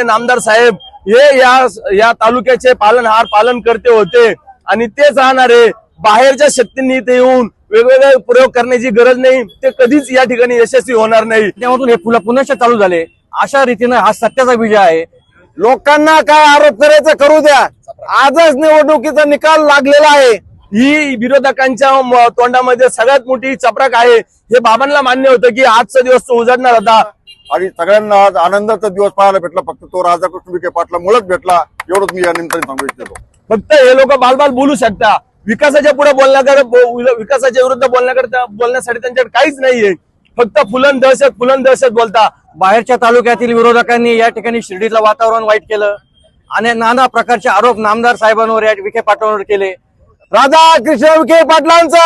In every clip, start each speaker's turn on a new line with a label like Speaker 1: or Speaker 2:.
Speaker 1: नामदार साहेब हे या या तालुक्याचे पालनहार पालन करते होते आणि तेच राहणारे बाहेरच्या शक्तींनी इथे येऊन वेगवेगळे प्रयोग करण्याची गरज नाही. ते कधीच या ठिकाणी यशस्वी होणार नाही.
Speaker 2: त्यामधून हे पुन्हा पुनश्च चालू झाले. अशा रीतीनं हा सत्याचा विजय आहे.
Speaker 3: लोकांना काय आरोप करायचा करू द्या. आजच निवडणुकीचा निकाल लागलेला आहे.
Speaker 1: ही विरोधकांच्या तोंडामध्ये सगळ्यात मोठी चपराक आहे. हे बाबांना मान्य होतं की आजचा दिवस तो उजाडणार होता.
Speaker 4: आणि सगळ्यांना आज आनंदाचा दिवस पाहायला भेटला. फक्त तो राधाकृष्ण विखे पाटला मुळच भेटला. एवढंच मी या निमित्ताने सांगू इच्छितो.
Speaker 1: फक्त हे लोक बालबाल बोलू शकता. विकासाच्या पुढे बोलण्याकडे विकासाच्या विरुद्ध बोलण्याकडे बोलण्यासाठी त्यांच्याकडे काहीच नाहीये. फक्त फुलन दहशत फुलन दहशत बोलता.
Speaker 2: बाहेरच्या तालुक्यातील विरोधकांनी या ठिकाणी शिर्डीतलं वातावरण वाईट केलं. आणि नाना प्रकारचे आरोप नामदार साहेबांवर या विखे पाटलांवर केले.
Speaker 3: राधा कृष्ण विखे पाटलांचा.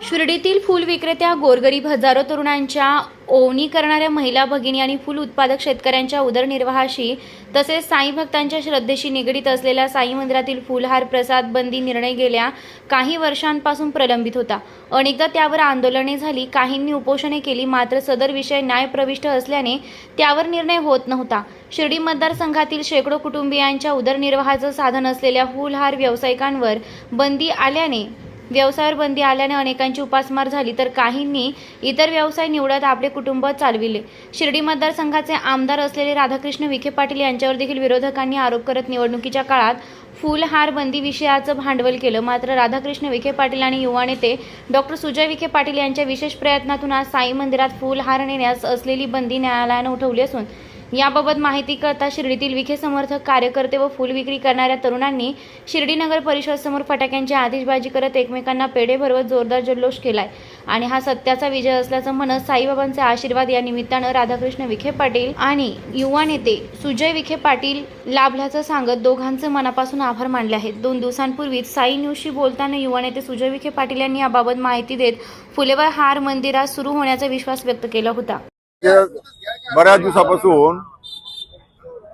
Speaker 5: शिर्डीतील फुल विक्रेत्या गोरगरीब हजारो तरुणांच्या ओवणी करणाऱ्या महिला भगिनी आणि फुल उत्पादक शेतकऱ्यांच्या उदरनिर्वाहाशी तसेच साई भक्तांच्या श्रद्धेशी निगडीत असलेल्या साई मंदिरातील फुलहार प्रसाद बंदी निर्णय गेल्या काही वर्षांपासून प्रलंबित होता. अनेकदा त्यावर आंदोलने झाली काहींनी उपोषणे केली मात्र सदर विषय न्यायप्रविष्ट असल्याने त्यावर निर्णय होत नव्हता. शिर्डी मतदारसंघातील शेकडो कुटुंबियांच्या उदरनिर्वाहाचं साधन असलेल्या फुलहार व्यावसायिकांवर बंदी आल्याने व्यवसायावर बंदी आल्याने अनेकांची उपासमार झाली तर काहींनी इतर व्यवसाय निवडत आपले कुटुंब चालविले. शिर्डी मतदारसंघाचे आमदार असलेले राधाकृष्ण विखे पाटील यांच्यावर देखील विरोधकांनी आरोप करत निवडणुकीच्या काळात फुलहार बंदी विषयाचं भांडवल केलं. मात्र राधाकृष्ण विखे पाटील आणि युवा नेते डॉक्टर सुजय विखे पाटील यांच्या विशेष प्रयत्नातून आज साई मंदिरात फुलहार नेण्यास असलेली बंदी न्यायालयानं उठवली असून याबाबत माहिती करता शिर्डीतील विखे समर्थक कार्यकर्ते व फुल विक्री करणाऱ्या तरुणांनी शिर्डी नगर परिषद समोर फटाक्यांची आतिषबाजी करत एकमेकांना पेढे भरवत जोरदार जल्लोष केलाय. आणि हा सत्याचा विजय असल्याचं म्हणत साईबाबांचे आशीर्वाद या निमित्तानं राधाकृष्ण विखे पाटील आणि युवा नेते सुजय विखे पाटील लाभल्याचं सांगत दोघांचे मनापासून आभार मानले आहेत. दोन दिवसांपूर्वीच साई न्यूजशी बोलताना युवा नेते सुजय विखे पाटील यांनी याबाबत माहिती देत फुलेवर हार मंदिरात सुरू होण्याचा विश्वास व्यक्त केला होता.
Speaker 4: म्हणजे बऱ्याच दिवसापासून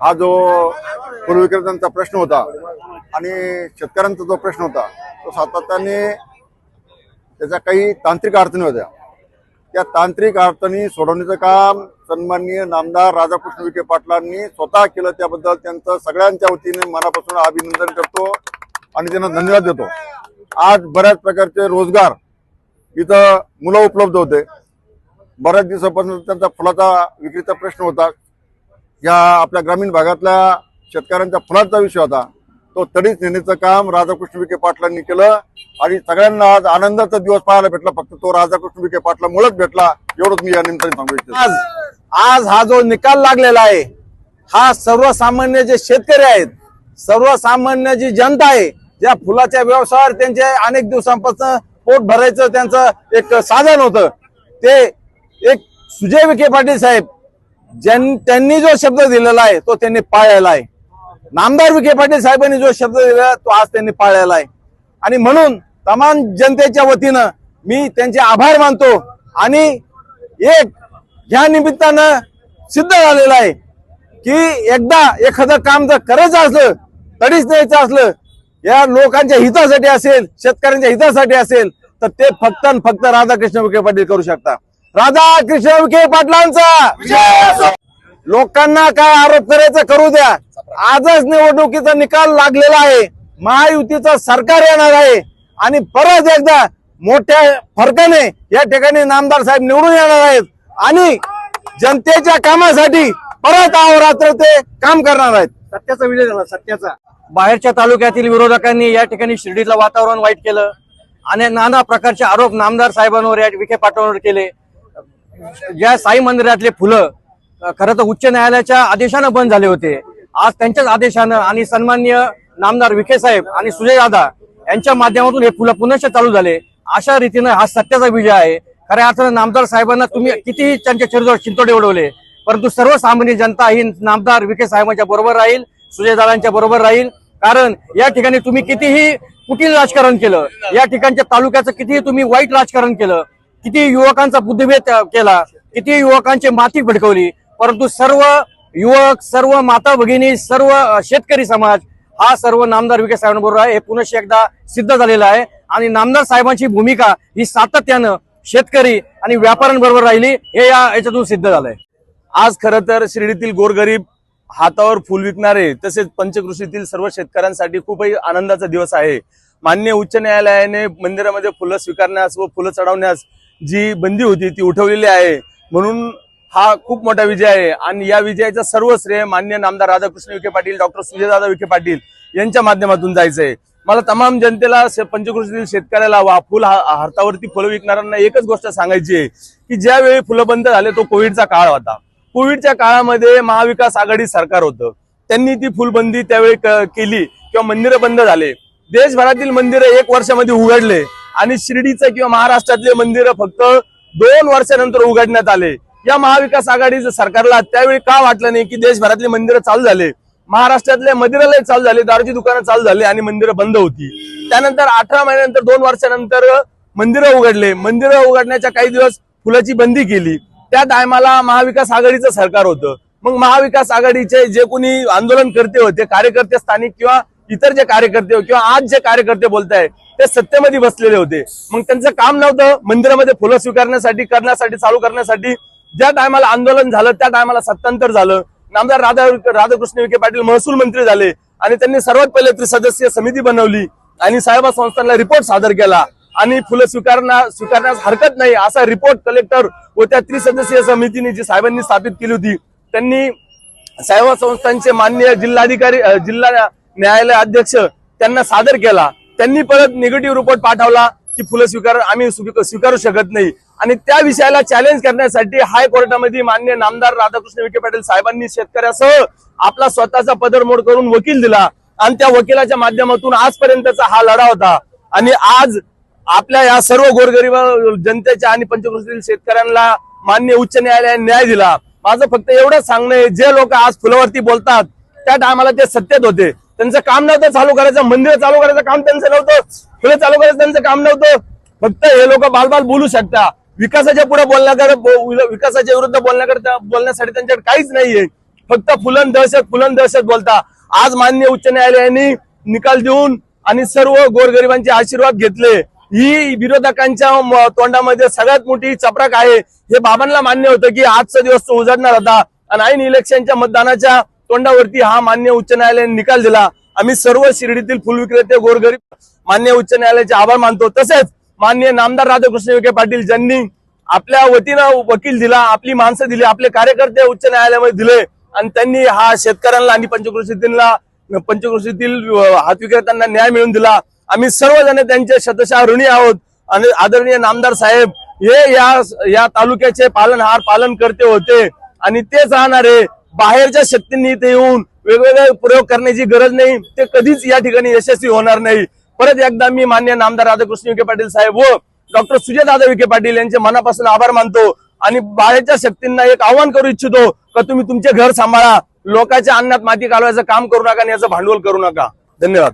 Speaker 4: हा जो फुल प्रश्न होता आणि शेतकऱ्यांचा जो प्रश्न होता तो सातत्याने त्याच्या काही तांत्रिक अडचणी होत्या. त्या तांत्रिक अडचणी सोडवण्याचं काम सन्माननीय नामदार राधाकृष्ण विखे पाटलांनी स्वतः केलं त्याबद्दल त्यांचं सगळ्यांच्या वतीने मनापासून अभिनंदन करतो आणि त्यांना धन्यवाद देतो. आज बऱ्याच प्रकारचे रोजगार इथं मुलं उपलब्ध होते. बऱ्याच दिवसापासून त्यांचा फुलाचा विक्रीचा प्रश्न होता. या आपल्या ग्रामीण भागातल्या शेतकऱ्यांच्या फुलाचा विषय होता. तो तडीच नेण्याचं काम राधाकृष्ण विखे पाटलांनी केलं. आणि सगळ्यांना आज आनंदाचा दिवस पाहायला भेटला. फक्त तो राधाकृष्ण विखे पाटलामुळेच भेटला. एवढंच मी या निमित्ताने सांगू इच्छितो.
Speaker 3: आज आज हा जो निकाल लागलेला आहे हा सर्वसामान्य जे शेतकरी आहेत सर्वसामान्य जी जनता आहे ज्या फुलाच्या व्यवसायावर त्यांचे अनेक दिवसांपासून पोट भरायचं त्यांचं एक साधन होतं. ते एक सुजय विखे पाटील साहेब ज्यां त्यांनी जो शब्द दिलेला आहे तो त्यांनी पाळलेला आहे. नामदार विखे पाटील साहेबांनी जो शब्द दिला तो आज त्यांनी पाळलेला आहे. आणि म्हणून तमाम जनतेच्या वतीनं मी त्यांचे आभार मानतो आणि एक ह्या निमित्तानं सिद्ध झालेलं आहे की एकदा एखादं काम जर करायचं असलं तडीच द्यायचं असलं या लोकांच्या हितासाठी असेल शेतकऱ्यांच्या हितासाठी असेल तर ते फक्त आणि फक्त राधाकृष्ण विखे पाटील करू शकता. राधाकृष्ण विखे पाटलांचा. लोकांना काय आरोप करायचा करू द्या. आजच निवडणुकीचा निकाल लागलेला आहे. महायुतीचं सरकार येणार आहे. आणि परत एकदा मोठ्या फरकाने या ठिकाणी नामदार साहेब निवडून येणार आहेत. आणि जनतेच्या कामासाठी परत अहोरात्र ते काम करणार आहेत.
Speaker 2: सत्याचा विजय झाला सत्याचा. बाहेरच्या तालुक्यातील विरोधकांनी या ठिकाणी शिर्डीतलं वातावरण वाईट केलं. आणि नाना प्रकारचे आरोप नामदार साहेबांवर या विखे पाटलांवर केले. ज्या साई मंदिरातले फुलं खरं तर उच्च न्यायालयाच्या आदेशानं बंद झाले होते. आज त्यांच्याच आदेशानं आणि सन्मान्य नामदार विखे साहेब आणि सुजय दादा यांच्या माध्यमातून हे फुलं पुनश्च चालू झाले. अशा रीतीनं हा सत्याचा विजय आहे. खऱ्या अर्थानं नामदार साहेबांना तुम्ही कितीही त्यांच्या शरीरावर चिंतोडे उडवले परंतु सर्वसामान्य जनता ही नामदार विखे साहेबांच्या बरोबर राहील सुजय दादांच्या बरोबर राहील. कारण या ठिकाणी तुम्ही कितीही कुटील राजकारण केलं या ठिकाणच्या तालुक्याचं कितीही तुम्ही वाईट राजकारण केलं किती युवकांचा बुद्धिभेद केला किती युवकांची माती भडकवली परंतु सर्व युवक सर्व माता भगिनी सर्व शेतकरी समाज हा सर्व नामदार विखे साहेबांबरोबर आहे. हे पुनश्च एकदा सिद्ध झालेलं आहे. आणि नामदार साहेबांची भूमिका ही सातत्यानं शेतकरी आणि व्यापाऱ्यांबरोबर राहिली हे या याच्यातून सिद्ध झालंय.
Speaker 1: आज खरं तर शिर्डीतील गोरगरीब हातावर फुल विकणारे तसेच पंचकृषीतील सर्व शेतकऱ्यांसाठी खूपही आनंदाचा दिवस आहे. मान्य उच्च न्यायालयाने मंदिरामध्ये फुलं स्वीकारण्यास व फुलं चढवण्यास जी बंदी होती ती उठवलेली आहे. म्हणून हा खूप मोठा विजय आहे. आणि या विजयाचा सर्व श्रेय मान्य नामदार राधाकृष्ण विखे पाटील डॉक्टर सुजयदादा विखे पाटील यांच्या माध्यमातून जायचंय. मला तमाम जनतेला पंचकृषीतील शेतकऱ्याला वा फुल हातावरती फुलं विकणाऱ्यांना एकच गोष्ट सांगायची आहे की ज्यावेळी फुलं बंद झाले तो कोविडचा काळ होता. कोविडच्या काळामध्ये महाविकास आघाडी सरकार होतं. त्यांनी ती फुलबंदी त्यावेळी केली किंवा मंदिरं बंद झाले. देशभरातील मंदिरं एक वर्षामध्ये उघडले. आणि शिर्डीचं किंवा महाराष्ट्रातले मंदिरं फक्त दोन वर्षानंतर उघडण्यात आले. या महाविकास आघाडीचं सरकारला त्यावेळी का वाटलं नाही की देशभरातली मंदिरं चालू झाले? महाराष्ट्रातले मंदिरालय चालू झाले दारूची दुकानं चालू झाली आणि मंदिरं बंद होती. त्यानंतर अठरा महिन्यानंतर दोन वर्षानंतर मंदिरं उघडले. मंदिरं उघडण्याच्या काही दिवस फुलाची बंदी केली. त्या टायमाला महाविकास आघाडीचं सरकार होतं. मग महाविकास आघाडीचे जे कोणी आंदोलन करते होते कार्यकर्ते स्थानिक किंवा इतर जे कार्यकर्ते किंवा आज जे कार्यकर्ते बोलताय ते सत्तेमध्ये बसलेले होते. मग त्यांचं काम नव्हतं. मंदिरामध्ये फुलं स्वीकारण्यासाठी करण्यासाठी चालू करण्यासाठी ज्या टायमाला आंदोलन झालं त्या टायमाला सत्तांतर झालं. नामदार राधा राधाकृष्ण विखे पाटील महसूल मंत्री झाले आणि त्यांनी सर्वात पहिले त्रिसदस्यीय समिती बनवली आणि साहेबा संस्थांना रिपोर्ट सादर केला. आणि फुलं स्वीकारणा स्वीकारण्यास हरकत नाही असा रिपोर्ट कलेक्टर व त्या त्रिसदस्यीय समितीने जी साहेबांनी स्थापित केली होती त्यांनी साहेबा संस्थांचे मान्य जिल्हाधिकारी जिल्हा न्यायालय अध्यक्ष त्यांना सादर केला. त्यांनी परत निगेटिव्ह रिपोर्ट पाठवला की फुलं स्वीकार आम्ही स्वीकारू शकत नाही. आणि त्या विषयाला चॅलेंज करण्यासाठी हायकोर्टामध्ये मान्य नामदार राधाकृष्ण विखे पाटील साहेबांनी शेतकऱ्यासह आपला स्वतःचा पदरमोड करून वकील दिला. आणि त्या वकिलाच्या माध्यमातून आजपर्यंतचा हा लढा होता. आणि आज आपल्या या सर्व गोरगरीब जनतेच्या आणि पंचकृषीतील शेतकऱ्यांना मान्य उच्च न्यायालयाने न्याय दिला. माझं फक्त एवढंच सांगणं आहे जे लोक आज फुलावरती बोलतात त्या टायमाला ते सत्तेत होते. त्यांचं काम नव्हतं चालू करायचं मंदिर चालू करायचं काम त्यांचं नव्हतं. फुलं चालू करायचं त्यांचं काम नव्हतं. फक्त हे लोक बालबाल बोलू शकता. विकासाच्या पुढे बोलण्याकडे विकासाच्या विरुद्ध बोलण्याकडे बोलण्यासाठी त्यांच्याकडे काहीच नाहीये. फक्त फुलन दहशत फुलन दहशत बोलता. आज मान्य उच्च न्यायालयाने निकाल देऊन आणि सर्व गोरगरिबांचे आशीर्वाद घेतले. ही विरोधकांच्या तोंडामध्ये सगळ्यात मोठी चपराक आहे. हे बाबांना मान्य होतं की आजचा दिवस तो उजाडणार होता. आणि ऐन इलेक्शनच्या मतदानाच्या तोंडावरती हा मान्य उच्च न्यायालयाने निकाल दिला. आम्ही सर्व शिर्डीतील फुल विक्रेते गोरगरीब मान्य उच्च न्यायालयाचे आभार मानतो. तसेच मान्य नामदार राधाकृष्ण विखे पाटील ज्यांनी आपल्या वतीनं वकील दिला आपली माणसं दिली आपले कार्यकर्ते उच्च न्यायालयामध्ये दिले आणि त्यांनी हा शेतकऱ्यांना आणि पंचकृषीतील पंचकृषीतील अं, हात विक्रेत्यांना न्याय मिळवून दिला. आम्ही सर्वजण त्यांचे शतशः ऋणी आहोत. आणि आदरणीय नामदार साहेब हे या या तालुक्याचे पालनहार पालन करते होते. आणि तेच राहणारे बाहेरच्या शक्तींनी इथे येऊन वेगवेगळे प्रयोग करण्याची गरज नाही. ते कधीच या ठिकाणी यशस्वी होणार नाही. परत एकदा मी मान्य नामदार राधाकृष्ण विखे पाटील साहेब व डॉक्टर सुजयदादा विखे पाटील यांचे मनापासून आभार मानतो आणि बाहेरच्या शक्तींना एक आव्हान करू इच्छितो का तुम्ही तुमचे घर सांभाळा. लोकांच्या अन्नात माती कालवायचं काम करू नका आणि याचं भांडवल करू नका. धन्यवाद.